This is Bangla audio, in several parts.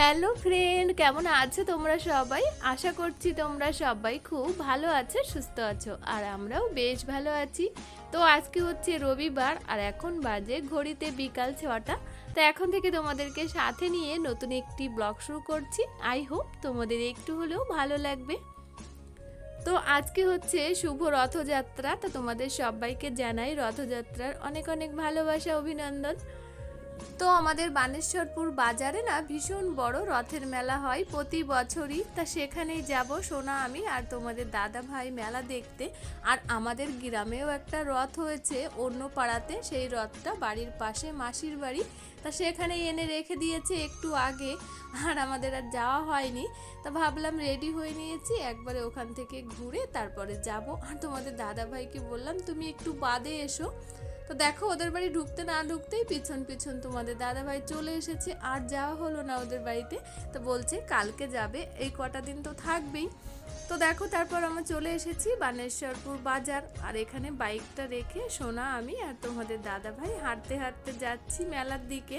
হ্যালো ফ্রেন্ড কেমন আছো তোমরা সবাই? আশা করছি তোমরা সবাই খুব ভালো আছো, সুস্থ আছো, আর আমরাও বেশ ভালো আছি। তো আজকে হচ্ছে রবিবার, আর এখন বাজে ঘড়িতে বিকাল ছটা। তো এখন থেকে তোমাদেরকে সাথে নিয়ে নতুন একটি ব্লগ শুরু করছি। আই হোপ তোমাদের একটু হলেও ভালো লাগবে। তো আজকে হচ্ছে শুভ রথযাত্রা। তো তোমাদের সবাইকে জানাই রথযাত্রার অনেক অনেক ভালোবাসা, অভিনন্দন। তো আমাদের বানেশ্বরপুর বাজারে না ভীষণ বড় রথের মেলা হয় প্রতি বছরই। তা সেখানেই যাব, সোনা, আমি আর তোমাদের দাদা ভাই মেলা দেখতে। আর আমাদের গ্রামেও একটা রথ হয়েছে অন্য পাড়াতে, সেই রথটা বাড়ির পাশে মাসির বাড়ি। তা সেখানে এনে রেখে দিয়েছে একটু আগে, আর আমাদের আর যাওয়া হয়নি। তা ভাবলাম রেডি হয়ে নিয়েছি, একবারে ওখান থেকে ঘুরে তারপরে যাব। আর তোমাদের দাদা ভাইকে বললাম, তুমি একটু বাদে এসো। তো দেখো, ওদের বাড়ি ঢুকতে না ঢুকতেই পিছন পিছন তোমাদের দাদা ভাই চলে এসেছে। আর যাওয়া হলো না ওদের বাড়িতে। তো বলছে কালকে যাবে, এই কটা দিন তো থাকবেই। তো দেখো, তারপর আমরা চলে এসেছি বানেশ্বরপুর বাজার। আর এখানে বাইকটা রেখে সোনা, আমি আর তোমাদের দাদা ভাই হাঁটতে হাঁটতে যাচ্ছি মেলার দিকে।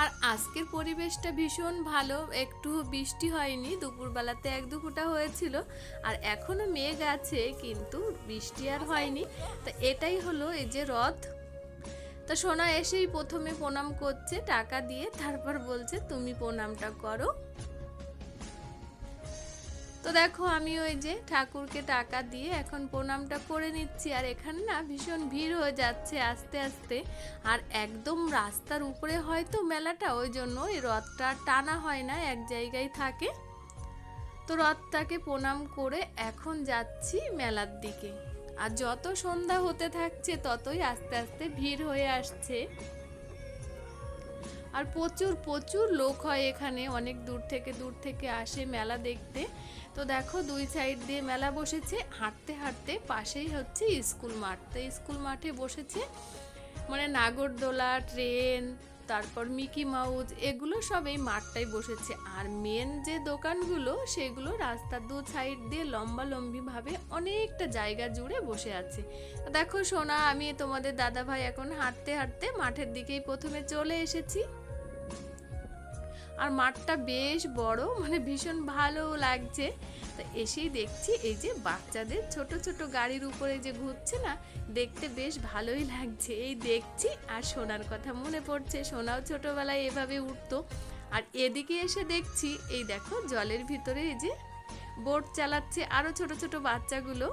আর আজকের পরিবেশটা ভীষণ ভালো। একটু বৃষ্টি হয়নি, দুপুরবেলাতে এক দু ফোঁটা হয়েছিল। আর এখনও মেঘ আছে, কিন্তু বৃষ্টি আর হয়নি। তো এটাই হলো এই যে রথ। তা সোনা এসেই প্রথমে প্রণাম করছে, টাকা দিয়ে তারপর বলছে, তুমি প্রণামটা করো। তো দেখো আমি ওই যে ঠাকুরকে টাকা দিয়ে এখন প্রণামটা করে নিচ্ছি, আর এখানে না ভীষণ ভিড় হয়ে যাচ্ছে আস্তে আস্তে। আর একদম রাস্তার উপরে হয়তো মেলাটা, ওই জন্য এই রথটা টানা হয় না, এক জায়গায় থাকে। তো রথটাকে প্রণাম করে এখন যাচ্ছি মেলার দিকে। আর যত সন্ধ্যা হতে থাকছে, ততই আস্তে আস্তে ভিড় হয়ে আসছে। আর প্রচুর প্রচুর লোক হয় এখানে। অনেক দূর থেকে দূর থেকে আসে মেলা দেখতে। তো দেখো দুই সাইড দিয়ে মেলা বসেছে। হাঁটতে হাঁটতে পাশেই হচ্ছে স্কুল মাঠ। তো স্কুল মাঠে বসেছে মানে নাগরদোলা, ট্রেন, তারপর মিকি মাউজ, এগুলো সব এই মাঠটাই বসেছে। আর মেন যে দোকানগুলো, সেগুলো রাস্তার দু সাইড দিয়ে লম্বা লম্বিভাবে অনেকটা জায়গা জুড়ে বসে আছে। দেখো সোনা, আমি তোমাদের দাদা ভাই এখন হাঁটতে হাঁটতে মাঠের দিকেই প্রথমে চলে এসেছি। আর মাঠটা বেশ বড় মানে ভীষণ ভালো লাগছে। তো এসেই দেখছি এই যে বাচ্চাদের ছোট ছোট গাড়ির উপরে যে ঘুরছে না, দেখতে বেশ ভালোই লাগছে। এই দেখছি আর সোনার কথা মনে পড়ছে, সোনাও ছোটবেলায় এভাবে উঠতো। আর এদিকে এসে দেখছি, এই দেখো জলের ভিতরে এই যে বোট চালাচ্ছে আরও ছোট ছোট বাচ্চাগুলো।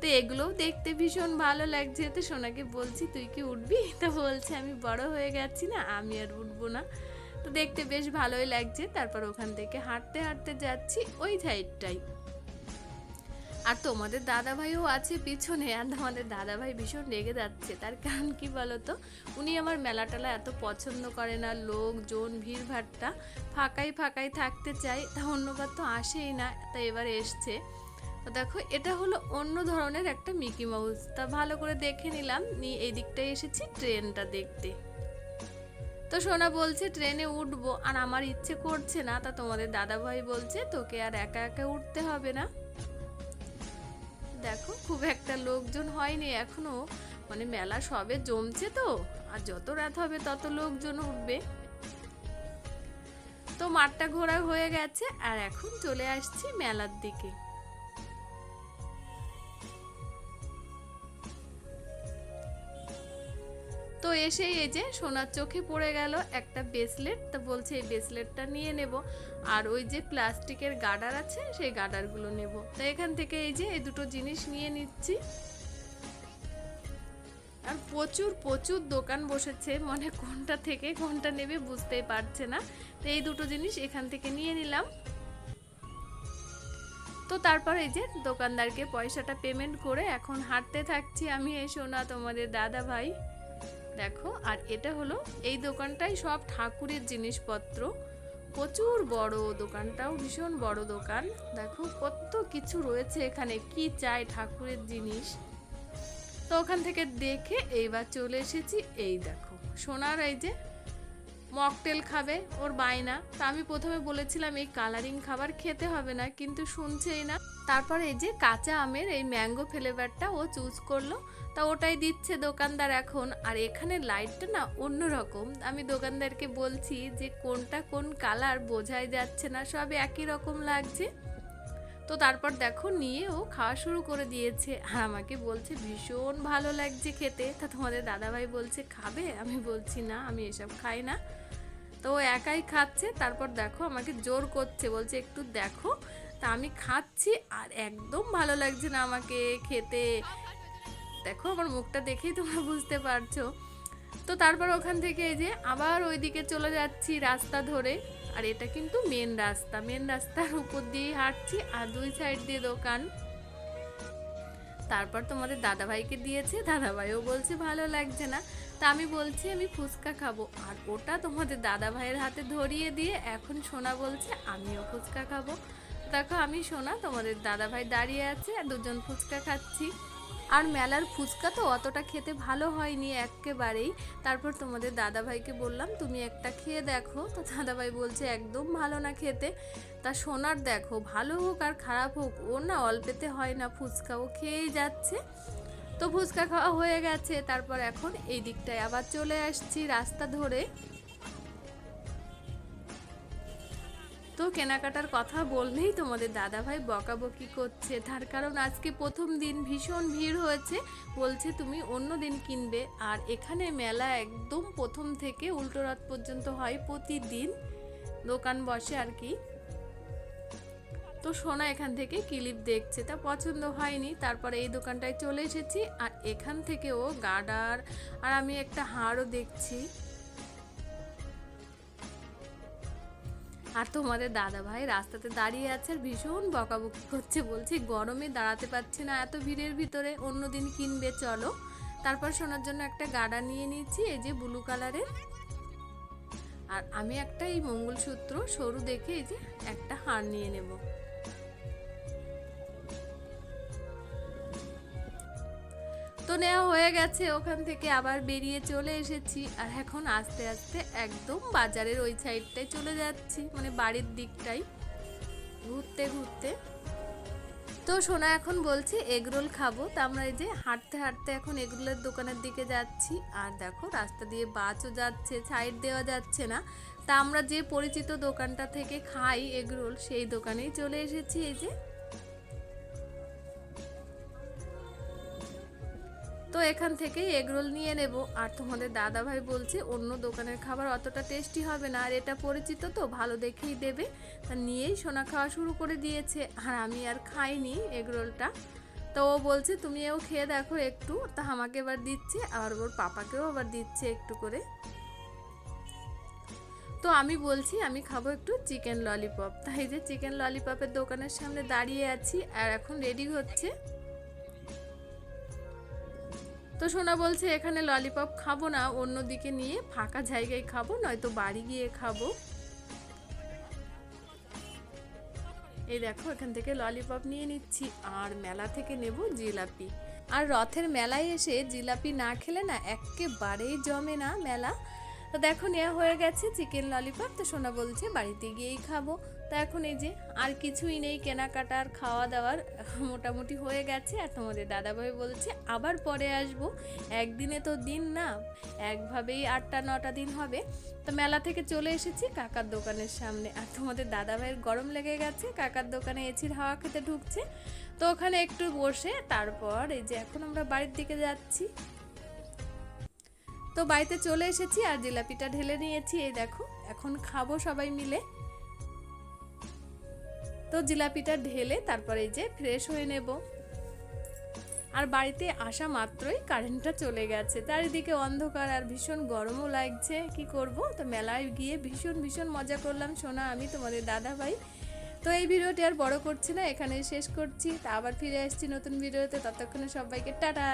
তো এগুলোও দেখতে ভীষণ ভালো লাগছে। তো সোনাকে বলছি, তুই কি উঠবি? তা বলছে, আমি বড় হয়ে গেছি না, আমি আর উঠবো না। তো দেখতে বেশ ভালোই লাগছে। তারপর ওখান থেকে হাঁটতে হাঁটতে যাচ্ছি ওই সাইডটাই। আর তোমাদের দাদা ভাইও আছে পিছনে, আর আমাদের দাদা ভাই ভীষণ রেগে যাচ্ছে। তার কারণ কি বলতো? উনি আমার মেলা টেলা এত পছন্দ করে না লোকজন ভিড় ভাট্টা ফাঁকাই ফাঁকাই থাকতে চাই তা অন্যবার তো আসেই না, তা এবার এসছে। তো দেখো, এটা হলো অন্য ধরনের একটা মিকি মাউস। তা ভালো করে দেখে নিলাম, নিয়ে এই দিকটায় এসেছি, ট্রেনটা দেখতে। তো সোনা বলছে, ট্রেনে উঠবো, আর আমার ইচ্ছে করছে না। তা তোমাদের দাদা ভাই বলছে, তোকে আর একা একা উঠতে হবে না। দেখো, খুব একটা লোকজন হয়নি এখনও। মানে মেলা সবে জমছে তো, আর যত রাত হবে তত লোকজন উঠবে। তো মাঠটা ঘোরা হয়ে গেছে, আর এখন চলে আসছি মেলার দিকে। এসেই এই যে সোনার চোখে পড়ে গেল একটা ব্রেসলেট তো বলছে, এই ব্রেসলেটটা নিয়ে নেব। আর ওই যে প্লাস্টিকের গার্ডার আছে, সেই গার্ডারগুলো নেব। তো এখান থেকে এই যে এই দুটো জিনিস নিয়ে নিচ্ছি। আর প্রচুর প্রচুর দোকান বসেছে। মানে কোনটা থেকে কোনটা নেবে বুঝতেই পারছে না। তো এই দুটো জিনিস এখান থেকে নিয়ে নিলাম। তো তারপর এই যে দোকানদারকে পয়সাটা পেমেন্ট করে এখন হাঁটতে থাকছি আমি, এই সোনা তোমাদের দাদা ভাই দেখো, আর এটা হলো এই দোকানটাই সব ঠাকুরের জিনিসপত্র। প্রচুর বড় দোকানটাও, ভীষণ বড় দোকান। দেখো, কত কিছু রয়েছে এখানে, কি চাই ঠাকুরের জিনিস। তো ওখান থেকে দেখে এইবার চলে এসেছি, এই দেখো, সোনার এই যে মকটেল খাবে ওর বায়না। তা আমি প্রথমে বলেছিলাম, এই কালারিং খাবার খেতে হবে না, কিন্তু শুনছেই না। তারপর এই যে কাঁচা আমের এই ম্যাঙ্গো ফ্লেভারটা ও চুজ করল তা ওটাই দিচ্ছে দোকানদার এখন। আর এখানে লাইটটা না অন্যরকম। আমি দোকানদারকে বলছি যে কোনটা কোন কালার বোঝাই যাচ্ছে না সব একই রকম লাগছে। তো তারপর দেখো নিয়ে ও খাওয়া শুরু করে দিয়েছে। আর আমাকে বলছে, ভীষণ ভালো লাগছে খেতে। তা তোমাদের দাদাভাই বলছে, খাবে? আমি বলছি, না, আমি এসব খাই না। তো ও একাই খাচ্ছে। তারপর দেখো আমাকে জোর করছে, বলছে, একটু দেখো। তা আমি খাচ্ছি আর একদম ভালো লাগছে না আমাকে খেতে। দেখো, আমার মুখটা দেখেই তোমরা বুঝতে পারছ। তো তারপর ওখান থেকে এই যে আবার ওইদিকে চলে যাচ্ছি রাস্তা ধরে। আর এটা কিন্তু মেন রাস্তা। মেন রাস্তার উপর দিয়েই হাঁটছি আর দুই সাইড দিয়ে দোকান। তারপর তোমাদের দাদাভাইকে দিয়েছে। দাদাভাইও বলছে, ভালো লাগছে না। তা আমি বলছি, আমি ফুচকা খাব। আর ওটা তোমাদের দাদাভাইয়ের হাতে ধরিয়ে দিয়ে এখন সোনা বলছে, আমিও ফুচকা খাব। দেখো, আমি সোনা, তোমাদের দাদাভাই দাঁড়িয়ে আছে, আর দুজন ফুচকা খাচ্ছি। আর মেলার ফুচকা তো অতটা খেতে ভালো হয়নি একেবারেই। তারপর তোমাদের দাদাভাইকে বললাম, তুমি একটা খেয়ে দেখো। তো দাদাভাই বলছে, একদম ভালো না খেতে। তা সোনার দেখো, ভালো হোক আর খারাপ হোক, ও না অল্পেতে হয় না ফুচকা, ও খেয়েই যাচ্ছে। তো ফুচকা খাওয়া হয়ে গেছে, তারপর এখন এই দিকটায় আবার চলে আসছি রাস্তা ধরে। তো কেনাকাটার কথা বললেই তোমাদের দাদাভাই বকাবকি করছে। তার কারণ আজকে প্রথম দিন ভীষণ ভিড় হয়েছে। বলছে, তুমি অন্য দিন কিনবে। আর এখানে মেলা একদম প্রথম থেকে উল্টো রাত পর্যন্ত হয় প্রতিদিন। দোকান বসে আর কি। তো সোনা এখান থেকে ক্লিপ দেখছে। তা পছন্দ হয়নি। তারপরে এই দোকানটায় চলে এসেছি। আর এখান থেকে ও গার্ডার আর আমি একটা হাড়ও দেখছি। আর তোমাদের দাদা ভাই রাস্তাতে দাঁড়িয়ে আছে আর ভীষণ বকাবকি করছে, বলছি, গরমে দাঁড়াতে পারছি না এত ভিড়ের ভিতরে, অন্যদিন কিনবে, চলো। তারপর শোনার জন্য একটা গাডা নিয়ে নিয়েছি, এই যে ব্লু কালারের আর আমি একটা এই মঙ্গলসূত্র সরু দেখে এই যে একটা হার নিয়ে নেব। নেওয়া হয়ে গেছে, ওখান থেকে আবার বেরিয়ে চলে এসেছি। আর এখন আস্তে আস্তে একদম বাজারের ওই সাইডটায় চলে যাচ্ছি মানে বাড়ির দিকটাই। ঘুরতে ঘুরতে। তো সোনা এখন বলছে এগরোল খাব। তা আমরা এই যে হাঁটতে হাঁটতে এখন এগরোলের দোকানের দিকে যাচ্ছি। আর দেখো, রাস্তা দিয়ে বাসও যাচ্ছে সাইড দেওয়া যাচ্ছে না। তা আমরা যে পরিচিত দোকানটা থেকে খাই এগরোল সেই দোকানেই চলে এসেছি এই যে। তো এখান থেকে এগরোল নিয়ে নেব। আর তোমাদের দাদা ভাই বলছে, অন্য দোকানের খাবার অতটা টেস্টি হবে না। আর এটা পরিচিত তো, ভালো দেখেই দেবে। তা নিয়েই সোনা খাওয়া শুরু করে দিয়েছে। আর আমি আর খাইনি এগরোলটা তো ও বলছে, তুমি এও খেয়ে দেখো একটু। তা আমাকে এবার দিচ্ছে, আর ওর পাপাকেও আবার দিচ্ছে একটু করে। তো আমি বলছি, আমি খাব একটু চিকেন ললিপপ। তাই যে চিকেন ললিপপের দোকানের সামনে দাঁড়িয়ে আছি, আর এখন রেডি হচ্ছে। তো সোনা বলছে, এখানে ললিপপ খাব না, অন্যদিকে নিয়ে ফাঁকা জায়গায় খাব, নয়তো বাড়ি গিয়ে খাব। এই দেখো, এখান থেকে ললিপপ নিয়ে নিচ্ছি, আর মেলা থেকে নেব জিলাপি। আর রথের মেলায় এসে জিলাপি না খেলে না একেবারেই জমে না মেলা। তো দেখো নেওয়া হয়ে গেছে চিকেন ললিপপ। তো সোনা বলছে, বাড়িতে গিয়েই খাব। তো এখন এই যে, আর কিছুই নেই, কেনাকাটার খাওয়া দাওয়ার মোটামুটি হয়ে গেছে। আর তোমাদের দাদাভাই বলছে, আবার পরে আসব। একদিনে তো দিন না, একভাবেই আটটা, নটা দিন হবে। তো মেলা থেকে চলে এসেছি কাকার দোকানের সামনে। আর তোমাদের দাদাভাইয়ের গরম লেগে গেছে, কাকার দোকানে এছির হাওয়া খেতে ঢুকছে। তো ওখানে একটু বসে, তারপর এই যে, এখন আমরা বাড়ির দিকে যাচ্ছি। তো বাড়িতে চলে এসেছি আর জিলাপিটা ঢেলে নিয়েছি, এই দেখো, এখন খাব সবাই মিলে। তো জিলাপিটা ঢেলে তারপরে এই যে ফ্রেশ হয়ে নেব। আর বাড়িতে আসা মাত্রই কারেন্টটা চলে গেছে। চারিদিকে অন্ধকার আর ভীষণ গরমও লাগছে। কি করব? তো মেলায় গিয়ে ভীষণ ভীষণ মজা করলাম। শোনা আমি, তোমাদের দাদা ভাই। তো এই ভিডিওটি আর বড় করছি না এখানে শেষ করছি। তা আবার ফিরে আসছি নতুন ভিডিওতে। ততক্ষণে সবাইকে টাটা।